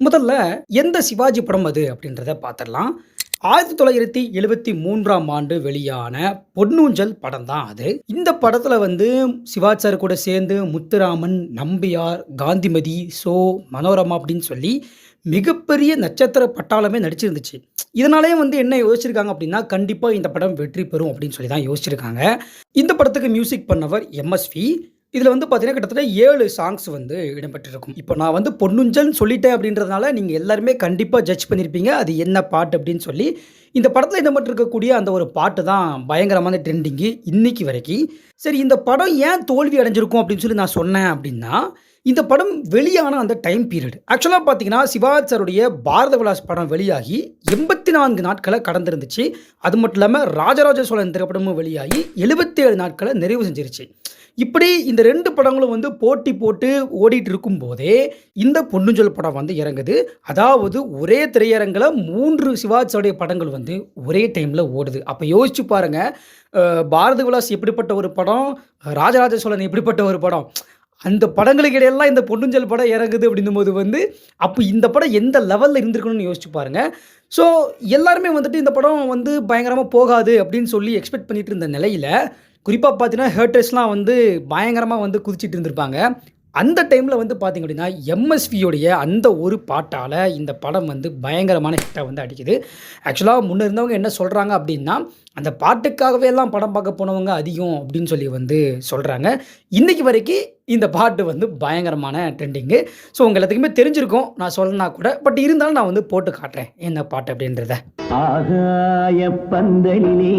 முதல்ல எந்த சிவாஜி படம் அது அப்படின்றத பார்த்துடலாம் ஆயிரத்தி தொள்ளாயிரத்தி எழுபத்தி மூன்றாம் ஆண்டு வெளியான பொன்னூஞ்சல் படம் தான் அது. இந்த படத்தில் வந்து சிவாஜி சார் கூட சேர்ந்து முத்துராமன் நம்பியார் காந்திமதி சோ மனோரமா அப்படின்னு சொல்லி மிகப்பெரிய நட்சத்திர பட்டாளமே நடிச்சிருந்துச்சு. இதனாலேயே வந்து என்ன யோசிச்சிருக்காங்க அப்படின்னா கண்டிப்பாக இந்த படம் வெற்றி பெறும் அப்படின்னு சொல்லி தான் யோசிச்சிருக்காங்க. இந்த படத்துக்கு மியூசிக் பண்ணவர் எம்எஸ்வி இதில் வந்து பார்த்தீங்கன்னா கிட்டத்தட்ட ஏழு சாங்ஸ் வந்து இடம்பெற்றிருக்கும். இப்போ நான் வந்து பொன்னுஞ்சல் சொல்லிட்டேன் அப்படின்றதுனால நீங்கள் எல்லாருமே கண்டிப்பாக ஜட்ஜ் பண்ணியிருப்பீங்க அது என்ன பாட்டு அப்படின்னு சொல்லி இந்த படத்தில் இடம்பெற்றிருக்கக்கூடிய அந்த ஒரு பாட்டு தான் பயங்கரமான ட்ரெண்டிங்கு இன்னைக்கு வரைக்கும். சரி இந்த படம் ஏன் தோல்வி அடைஞ்சிருக்கும் அப்படின்னு சொல்லி நான் சொன்னேன் அப்படின்னா இந்த படம் வெளியான அந்த டைம் பீரியட் ஆக்சுவலாக பார்த்தீங்கன்னா சிவாஜி சாருடைய பாரத விலாஸ் படம் வெளியாகி எண்பத்தி நான்கு நாட்களை கடந்திருந்துச்சு. அது மட்டும் இல்லாமல் ராஜராஜ சோழன் திரைப்படமும் வெளியாகி எழுபத்தேழு நாட்களை நிறைவு செஞ்சிருச்சு. இப்படி இந்த ரெண்டு படங்களும் வந்து போட்டி போட்டு ஓடிட்டு இருக்கும்போதே இந்த பொன்னுஞ்சல் படம் வந்து இறங்குது. அதாவது ஒரே திரையரங்கில் மூன்று சிவாஜியோடைய படங்கள் வந்து ஒரே டைமில் ஓடுது. அப்போ யோசிச்சு பாருங்க பாரதி பாரத விலாஸ் எப்படிப்பட்ட ஒரு படம் ராஜராஜ சோழன் எப்படிப்பட்ட ஒரு படம் அந்த படங்களுக்கு இடையெல்லாம் இந்த பொன்னுஞ்சல் படம் இறங்குது அப்படின்னும் போது வந்து அப்போ இந்த படம் எந்த லெவலில் இருந்திருக்கணும்னு யோசிச்சு பாருங்க. ஸோ எல்லாருமே வந்துட்டு இந்த படம் வந்து பயங்கரமாக போகாது அப்படின்னு சொல்லி எக்ஸ்பெக்ட் பண்ணிட்டு இருந்த நிலையில் குறிப்பாக பார்த்தீங்கன்னா ஹேட்டர்ஸ்லாம் வந்து பயங்கரமாக வந்து குதிச்சிட்டு இருந்திருப்பாங்க. அந்த டைமில் வந்து பார்த்திங்க அப்படின்னா எம்எஸ்வியோடைய அந்த ஒரு பாட்டால் இந்த படம் வந்து பயங்கரமான ஹிட்டை வந்து அடிக்குது. ஆக்சுவலாக முன்னே இருந்தவங்க என்ன சொல்கிறாங்க அப்படின்னா அந்த பாட்டுக்காகவே எல்லாம் படம் பார்க்க போனவங்க அதிகம் அப்படின்னு சொல்லி வந்து சொல்கிறாங்க இன்றைக்கி வரைக்கும் இந்த பாட்டு வந்து பயங்கரமான ட்ரெண்டிங்கு ஸோ உங்கள் எல்லாத்துக்குமே தெரிஞ்சிருக்கும். நான் சொல்லனா கூட பட் இருந்தாலும் நான் வந்து போட்டு காட்டுறேன் என்ன பாட்டு அப்படின்றத. ஆகாய பந்தலிலே